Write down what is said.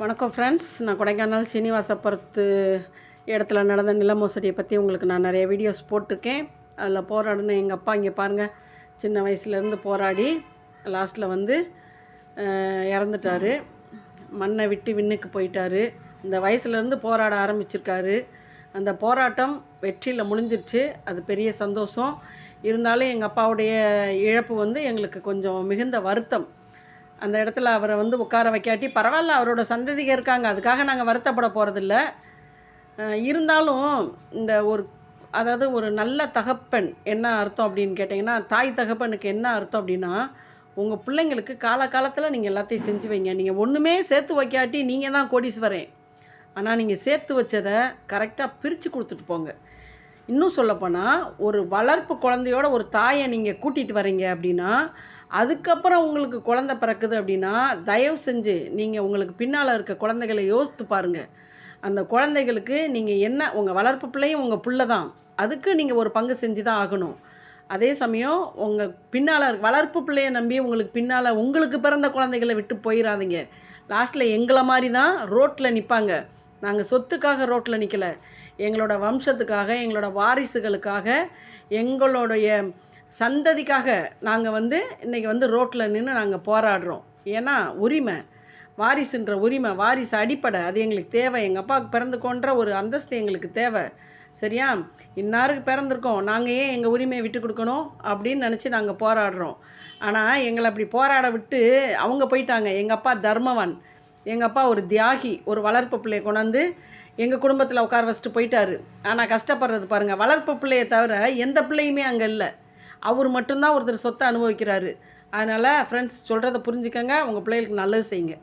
வணக்கம் ஃப்ரெண்ட்ஸ் நான் கொடைக்கானல் சீனிவாசப்புறத்து இடத்துல நடந்த நில மோசடியை பற்றி உங்களுக்கு நான் நிறைய வீடியோஸ் போட்டிருக்கேன். அதில் போராடின எங்கள் அப்பா இங்கே பாருங்கள் சின்ன வயசுலேருந்து போராடி லாஸ்ட்டில் வந்து இறந்துட்டார் இறந்துட்டாரு. மண்ணை விட்டு விண்ணுக்கு போயிட்டார். இந்த வயசுலேருந்து போராட ஆரம்பிச்சிருக்காரு. அந்த போராட்டம் வெற்றியில் முடிஞ்சிருச்சு. அது பெரிய சந்தோஷம். இருந்தாலும் எங்கள் அப்பாவுடைய இழப்பு வந்து எங்களுக்கு கொஞ்சம் மிகுந்த வருத்தம். அந்த இடத்துல அவரை வந்து உட்கார வைக்காட்டி பரவாயில்ல அவரோட சந்ததிகள் இருக்காங்க. அதுக்காக நாங்கள் வருத்தப்பட போகிறதில்ல இருந்தாலும் இந்த ஒரு அதாவது ஒரு நல்ல தகப்பன் என்ன அர்த்தம் அப்படின்னு கேட்டிங்கன்னா தாய் தகப்பனுக்கு என்ன அர்த்தம் அப்படின்னா உங்கள் பிள்ளைங்களுக்கு காலகாலத்தில் நீங்கள் எல்லாத்தையும் செஞ்சு வைங்க. நீங்கள் ஒன்றுமே சேர்த்து வைக்காட்டி நீங்கள் தான் கோடீஸ்வரன். ஆனால் நீங்கள் சேர்த்து வச்சதை கரெக்டாக பிரித்து கொடுத்துட்டு போங்க. இன்னும் சொல்லப்போனால் ஒரு வளர்ப்பு குழந்தையோட ஒரு தாயை நீங்கள் கூட்டிகிட்டு வரீங்க அப்படின்னா அதுக்கப்புறம் உங்களுக்கு குழந்த பிறக்குது அப்படின்னா தயவு செஞ்சு நீங்கள் உங்களுக்கு பின்னால் இருக்க குழந்தைகளை யோசித்து பாருங்கள் அந்த குழந்தைகளுக்கு நீங்கள் என்ன உங்கள் வளர்ப்பு பிள்ளையும் உங்கள் பிள்ளை தான். அதுக்கு நீங்கள் ஒரு பங்கு செஞ்சு தான் ஆகணும். அதே சமயம் உங்கள் பின்னால் வளர்ப்பு பிள்ளையை நம்பி உங்களுக்கு பின்னால் உங்களுக்கு பிறந்த குழந்தைகளை விட்டு போயிடாதீங்க லாஸ்ட்டில் எங்களை மாதிரி தான் ரோட்டில் நிற்பாங்க நாங்கள் சொத்துக்காக ரோட்டில் நிற்கல எங்களோட வம்சத்துக்காக எங்களோட வாரிசுகளுக்காக எங்களுடைய சந்ததிக்காக நாங்கள் வந்து இன்றைக்கி வந்து ரோட்டில் நின்று நாங்கள் போராடுறோம். ஏன்னா உரிமை. வாரிசுன்ற உரிமை வாரிசு அடிப்படை. அது எங்களுக்கு தேவை. எங்கள் அப்பாவுக்கு பிறந்து கொன்ற ஒரு அந்தஸ்து எங்களுக்கு தேவை. சரியா? இன்னாருக்கு பிறந்திருக்கோம். நாங்கள் ஏன் எங்கள் உரிமையை விட்டு கொடுக்கணும் அப்படின்னு நினச்சி நாங்கள் போராடுறோம். ஆனால் எங்களை அப்படி போராட விட்டு அவங்க போயிட்டாங்க. எங்கள் அப்பா தர்மவன். எங்கள் அப்பா ஒரு தியாகி ஒரு வளர்ப்பு பிள்ளையை கொண்டாந்து எங்கள் குடும்பத்தில் உட்கார வச்சுட்டு போயிட்டாரு. ஆனால் கஷ்டப்படுறது பாருங்கள் வளர்ப்பு பிள்ளையை தவிர எந்த பிள்ளையுமே அங்கே இல்லை. அவர் மட்டும்தான் ஒருத்தர் சொத்தை அனுபவிக்கிறாரு. அதனால் ஃப்ரெண்ட்ஸ் சொல்கிறத புரிஞ்சுக்கங்க உங்கள் பிள்ளைகளுக்கு நல்லது செய்யுங்க.